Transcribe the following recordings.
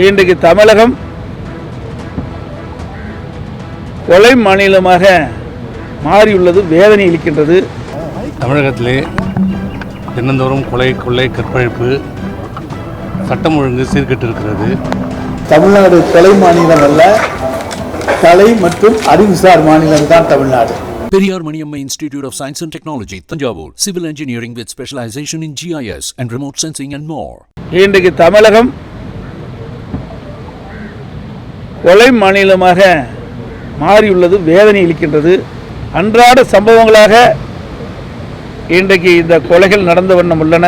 இன்றைக்கு தமிழகம் கொலை மாநிலமாக மாறியுள்ளது வேதனை அளிக்கின்றது தமிழகத்திலே தினந்தோறும் கொலை கொள்ளை கற்பழிப்பு சட்டம் ஒழுங்கு சீர்கெட்டு இருக்கிறது தமிழ்நாடு கொலை மாநிலம் அல்ல கலை மற்றும் அறிவுசார் மாநிலம் தான் Tamil Nadu Periyar Maniamma Institute of Science and Technology, Tanjavur. Civil engineering with specialization in GIS and remote sensing and more. இன்றைக்கு தமிழகம் கொலை மாநிலமாக மாறியுள்ளது வேதனை அளிக்கின்றது அன்றாட சம்பவங்களாக இன்றைக்கு இந்த கொலைகள் நடந்த வண்ணம் உள்ளன.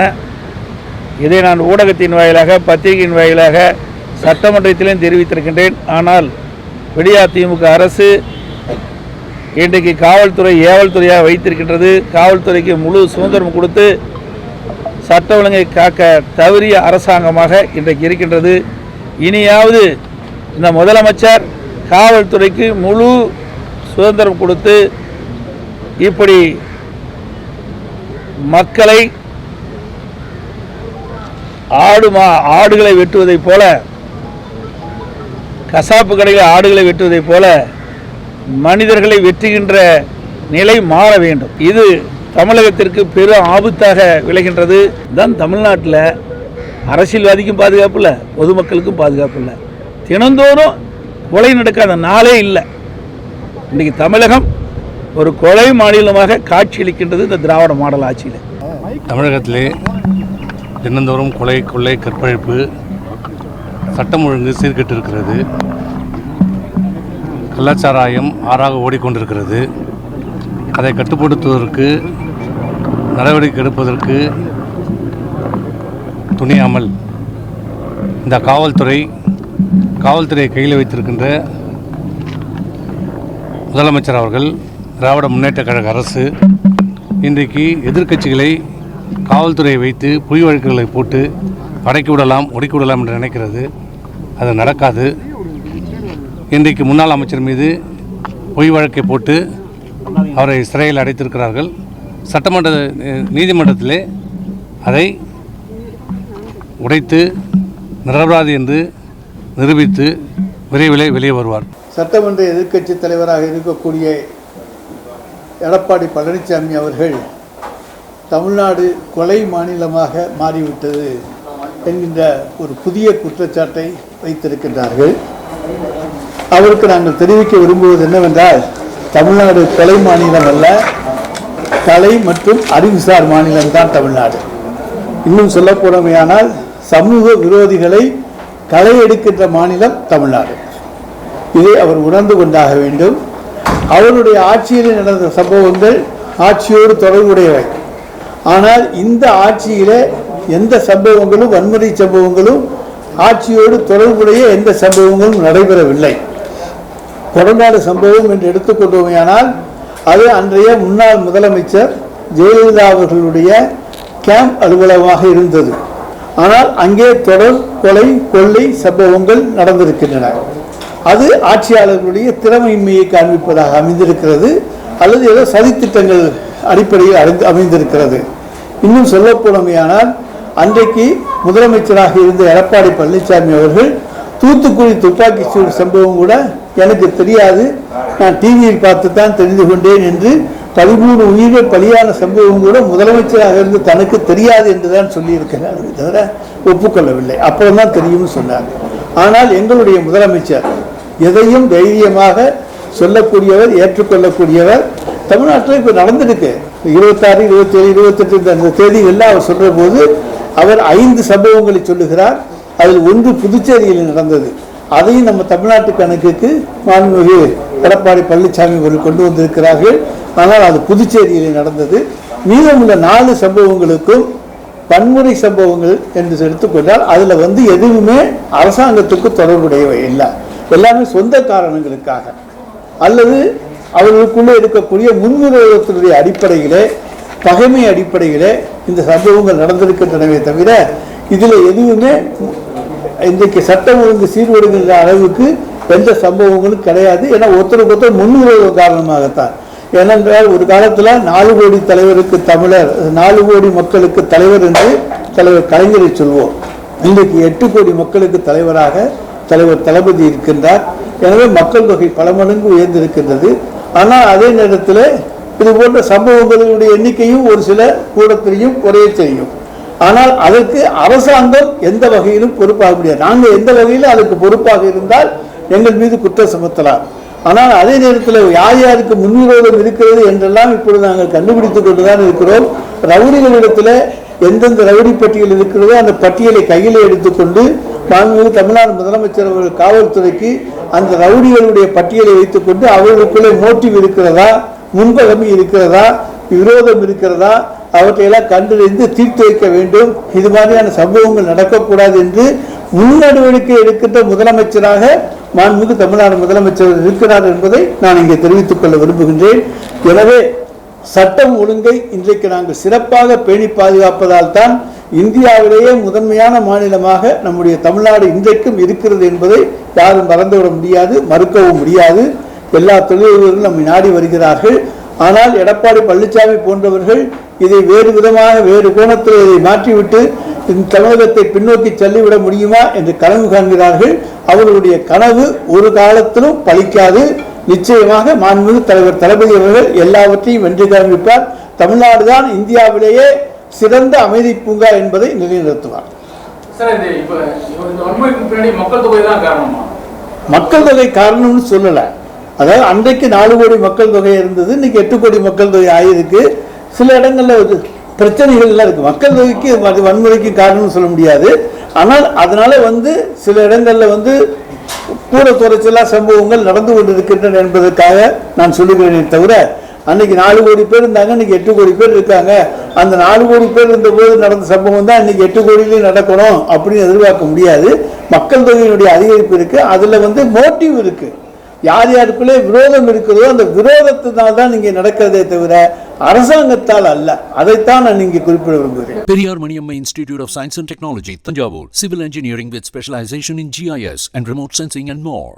இதை நான் ஊடகத்தின் வாயிலாக பத்திரிகையின் வாயிலாக சட்டமன்றத்திலும் தெரிவித்திருக்கின்றேன். ஆனால் விடியா திமுக அரசு இன்றைக்கு காவல்துறை ஏவல்துறையாக வைத்திருக்கின்றது. காவல்துறைக்கு முழு சுதந்திரம் கொடுத்து சட்ட ஒழுங்கை காக்க தவறிய அரசாங்கமாக இன்றைக்கு இருக்கின்றது. இனியாவது இந்த முதலமைச்சர் காவல்துறைக்கு முழு சுதந்திரம் கொடுத்து இப்படி மக்களை ஆடு மா ஆடுகளை வெட்டுவதைப் போல கசாப்பு கடையில் ஆடுகளை வெட்டுவதைப் போல மனிதர்களை வெட்டுகின்ற நிலை மாற வேண்டும். இது தமிழகத்திற்கு பெரும் ஆபத்தாக விளைகின்றது. தான் தமிழ்நாட்டில் அரசியல்வாதிக்கும் பாதுகாப்பு இல்லை பொதுமக்களுக்கும் பாதுகாப்பு இல்லை. தினந்தோறும் கொலை நடக்காத நாளே இல்லை. இன்றைக்கி தமிழகம் ஒரு கொலை மாநிலமாக காட்சியளிக்கின்றது இந்த திராவிட மாடல் ஆட்சியில். தமிழகத்திலே தினந்தோறும் கொலை கொள்ளை கற்பழிப்பு சட்டம் ஒழுங்கு சீர்கெட்டு இருக்கிறது கள்ளச்சாராயம் ஆறாக ஓடிக்கொண்டிருக்கிறது. அதை கட்டுப்படுத்துவதற்கு நடவடிக்கை எடுப்பதற்கு துணியாமல் இந்த காவல்துறை காவல்துறையை கையில் வைத்திருக்கின்ற முதலமைச்சர் அவர்கள் திராவிட முன்னேற்ற கழக அரசு இன்றைக்கு எதிர்க்கட்சிகளை காவல்துறையை வைத்து பொய் வழக்குகளை போட்டு அடக்கி விடலாம் ஒடுக்கி விடலாம் என்று நினைக்கிறது. அது நடக்காது. இன்றைக்கு முன்னாள் அமைச்சர் மீது பொய் வழக்கை போட்டு அவரை சிறையில் அடைத்திருக்கிறார்கள். சட்டமன்ற நீதிமன்றத்திலே அதை உடைத்து நிரபராதி என்று நிரூபித்து விரைவிலே வெளியே வருவார். சட்டமன்ற எதிர்க்கட்சி தலைவராக இருக்கக்கூடிய எடப்பாடி பழனிசாமி அவர்கள் தமிழ்நாடு கொலை மாநிலமாக மாறிவிட்டது என்கின்ற ஒரு புதிய குற்றச்சாட்டை வைத்திருக்கின்றார்கள். அவருக்கு நாங்கள் தெரிவிக்க விரும்புவது என்னவென்றால் தமிழ்நாடு கொலை மாநிலம் அல்ல கலை மற்றும் அறிவுசார் மாநிலம்தான் தமிழ்நாடு. இன்னும் சொல்ல போனமையானால் சமூக விரோதிகளை களை எடுக்கின்ற மாநிலம் தமிழ்நாடு. இதை அவர் உணர்ந்து கொண்டாக வேண்டும். அவருடைய ஆட்சியில் நடந்த சம்பவங்கள் ஆட்சியோடு தொடர்புடையவை. ஆனால் இந்த ஆட்சியிலே எந்த சம்பவங்களும் வன்முறை சம்பவங்களும் ஆட்சியோடு தொடர்புடைய எந்த சம்பவங்களும் நடைபெறவில்லை. கொடநாடு சம்பவம் என்று எடுத்துக்கொண்டோமையானால் அது அன்றைய முன்னாள் முதலமைச்சர் ஜெயலலிதா அவர்களுடைய கேம்ப் அலுவலகமாக இருந்தது. ஆனால் அங்கே தொடர் கொலை கொள்ளை சம்பவங்கள் நடந்திருக்கின்றன. அது ஆட்சியாளர்களுடைய திறமையின்மையை காண்பிப்பதாக அமைந்திருக்கிறது அல்லது ஏதோ சதித்திட்டங்கள் அடிப்படையில் அறிந்து அமைந்திருக்கிறது. இன்னும் சொல்லப்போனமையானால் அன்றைக்கு முதலமைச்சராக இருந்த எடப்பாடி பழனிசாமி அவர்கள் தூத்துக்குடி துப்பாக்கி சூடு சம்பவம் கூட எனக்கு தெரியாது. நான் டிவியில் பார்த்து தான் தெரிந்து கொண்டேன் என்று பதிமூணு உயிர்கள் பலியான சம்பவம் கூட முதலமைச்சராக இருந்து தனக்கு தெரியாது என்று தான் சொல்லியிருக்கிறார் தவிர ஒப்புக்கொள்ளவில்லை. அப்புறம் தான் தெரியும்னு சொன்னார் ஆனால் எங்களுடைய முதலமைச்சர் எதையும் தைரியமாக சொல்லக்கூடியவர் ஏற்றுக்கொள்ளக்கூடியவர். தமிழ்நாட்டில் இப்போ நடந்திருக்கு. இருபத்தாறு இருபத்தேழு இருபத்தெட்டு இந்த- தேதிகளில் அவர் சொல்கிற போது அவர் ஐந்து சம்பவங்களை சொல்லுகிறார். அதில் ஒன்று புதுச்சேரியில் நடந்தது. அதையும் நம்ம தமிழ்நாட்டு கணக்குக்கு மாண்புமிகு எடப்பாடி பழனிசாமி அவர்கள் கொண்டு வந்திருக்கிறார்கள். ஆனால் அது புதுச்சேரியில் நடந்தது. மீதமுள்ள நாலு சம்பவங்களுக்கும் வன்முறை சம்பவங்கள் என்று எடுத்துக்கொண்டால் அதில் வந்து எதுவுமே அரசாங்கத்துக்கு தொடர்புடையவை இல்லை. எல்லாமே சொந்த காரணங்களுக்காக. அல்லது அவர்களுக்குள்ளே இருக்கக்கூடிய முன்விரோதத்தினுடைய அடிப்படையிலே பகைமை அடிப்படையிலே இந்த சம்பவங்கள் நடந்திருக்கின்றனவே தவிர இதில் எதுவுமே இன்றைக்கு சட்டம் ஒழுங்கு சீர்படுகின்ற அளவுக்கு எந்த சம்பவங்களும் கிடையாது. ஏன்னா ஒருத்தருக்கு ஒருத்தர் முன்னுறவு காரணமாகத்தான். ஏனென்றால் ஒரு காலத்தில் நாலு கோடி தலைவருக்கு தமிழர் நாலு கோடி மக்களுக்கு தலைவர் என்று தலைவர் கலைஞரை சொல்வோம். இன்றைக்கு எட்டு கோடி மக்களுக்கு தலைவராக தலைவர் தளபதி இருக்கின்றார். எனவே மக்கள் தொகை பல மடங்கு உயர்ந்திருக்கின்றது. ஆனால் அதே நேரத்தில் இது போன்ற சம்பவங்களுடைய எண்ணிக்கையும் ஒரு சில கூடத்திலையும் குறைய செய்யும் ஆனால் அதற்கு அரசாங்கம் எந்த வகையிலும் பொறுப்பாக முடியாது. நாங்கள் எந்த வகையிலும் அதுக்கு பொறுப்பாக இருந்தால் எங்கள் மீது குற்றம் சுமத்தலாம். ஆனால் அதே நேரத்தில் யார் யாருக்கு முன்விரோதம் இருக்கிறது என்றெல்லாம் இப்பொழுது நாங்கள் கண்டுபிடித்துக் கொண்டுதான் இருக்கிறோம். ரவுடிகளிடத்தில் எந்தெந்த ரவுடி பட்டியல் இருக்கிறதோ அந்த பட்டியலை கையில் எடுத்துக்கொண்டு மாண்புமிகு தமிழ்நாடு முதலமைச்சர் அவர்கள் காவல்துறைக்கு அந்த ரவுடிகளுடைய பட்டியலை வைத்துக்கொண்டு அவர்களுக்குள்ளே மோட்டிவ் இருக்கிறதா முன்பகமை இருக்கிறதா விரோதம் இருக்கிறதா அவற்றையெல்லாம் கண்டறிந்து தீர்த்து வைக்க வேண்டும். இது மாதிரியான சம்பவங்கள் நடக்கக்கூடாது என்று முன்னடவடிக்கை எடுக்கின்ற முதலமைச்சராக மாண்புமிகு தமிழ்நாடு முதலமைச்சர் இருக்கிறார் என்பதை நான் இங்கே தெரிவித்துக் கொள்ள விரும்புகின்றேன். எனவே சட்டம் ஒழுங்கை இன்றைக்கு நாங்கள் சிறப்பாக பேணி பாதுகாப்பதால் தான் இந்தியாவிலேயே முதன்மையான மாநிலமாக நம்முடைய தமிழ்நாடு இன்றைக்கும் இருக்கிறது என்பதை யாரும் மறந்துவிட முடியாது மறுக்கவும் முடியாது. எல்லா தொழில்களும் நம்மை நாடி வருகிறார்கள். ஆனால் எடப்பாடி பழனிசாமி போன்றவர்கள் இதை வேறு விதமாக வேறு கோணத்தில் இதை மாற்றிவிட்டு இந்த தமிழகத்தை பின்னோக்கி தள்ளிவிட முடியுமா என்று கனவு காண்கிறார்கள். அவர்களுடைய கனவு ஒரு காலத்திலும் பலிக்காது நிச்சயமாக மாண்புமிகு தலைவர் தளபதி அவர்கள் எல்லாவற்றையும் வென்று காண்பிப்பார். தமிழ்நாடு தான் இந்தியாவிலேயே சிறந்த அமைதி பூங்கா என்பதை நிலைநிறுத்துவார். மக்கள் தொகை காரணம்னு சொல்லலை. அதாவது அன்றைக்கு நாலு கோடி மக்கள் தொகை இருந்தது இன்னைக்கு எட்டு கோடி மக்கள் தொகை ஆகியிருக்கு சில இடங்களில் பிரச்சனைகள்லாம் இருக்குது மக்கள் தொகைக்கு அது வன்முறைக்கு காரணம்னு சொல்ல முடியாது. ஆனால் அதனால் வந்து சில இடங்களில் வந்து கூட துறைச்சலாக சம்பவங்கள் நடந்து கொண்டிருக்கின்றன என்பதற்காக நான் சொல்லுகிறேனே தவிர அன்னைக்கு நாலு கோடி பேர் இருந்தாங்க இன்னைக்கு எட்டு கோடி பேர் இருக்காங்க. அந்த நாலு கோடி பேர் இருந்தபோது நடந்த சம்பவம் தான் இன்னைக்கு எட்டு கோடியிலையும் நடக்கணும் அப்படின்னு எதிர்பார்க்க முடியாது. மக்கள் தொகையினுடைய அதிகரிப்பு இருக்குது அதில் வந்து மோட்டிவ் இருக்குது யார் யாருக்குள்ளே விரோதம் இருக்கிறதோ அந்த விரோதத்தினால் தான் நீங்கள் நடக்கிறதே தவிர அரசாங்கத்தால் அல்ல அதைத்தான் நான் இங்கே குறிப்பிட விரும்புகிறேன் Periyar Maniammai institute of science and technology Thanjavur civil engineering with specialisation in GIS and remote sensing and more